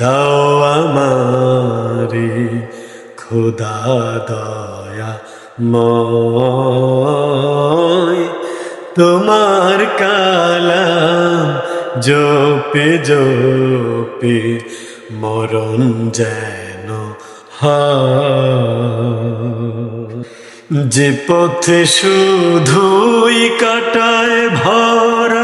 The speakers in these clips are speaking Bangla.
দাও আমারে খোদা দয়া ময়। তোমার কালাম জোপে জোপে মরণ যেন যে পথে শুধুই কাটায় ভরা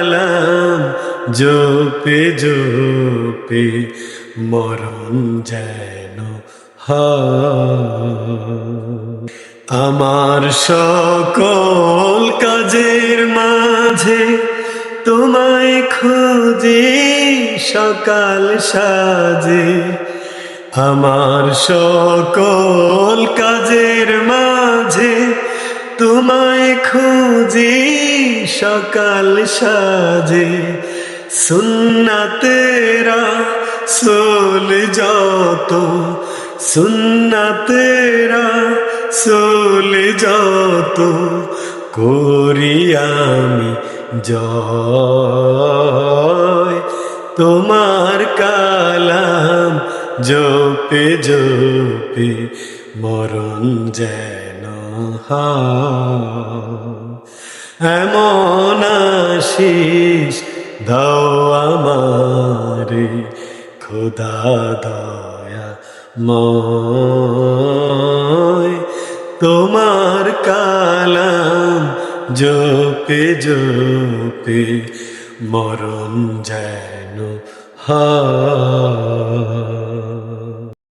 জোপে জোপে মরণ যেন হয় আমার সকল কাজের মাঝে তোমায় খুঁজি সকাল সাজে আমার সকল কাজের মাঝে তোমায় খুঁজি সকাল সাজে সুন্নাতেরা সোল যত সুন্নাতেরা সোল যত, করি আমি জয়। তোমার কালাম জোপে জোপে মরণ যেন হয়। এমন আশিস দাও আমারে খোদা দয়া ময়। তোমার কালাম জপে জপে মরণ যেন হয়।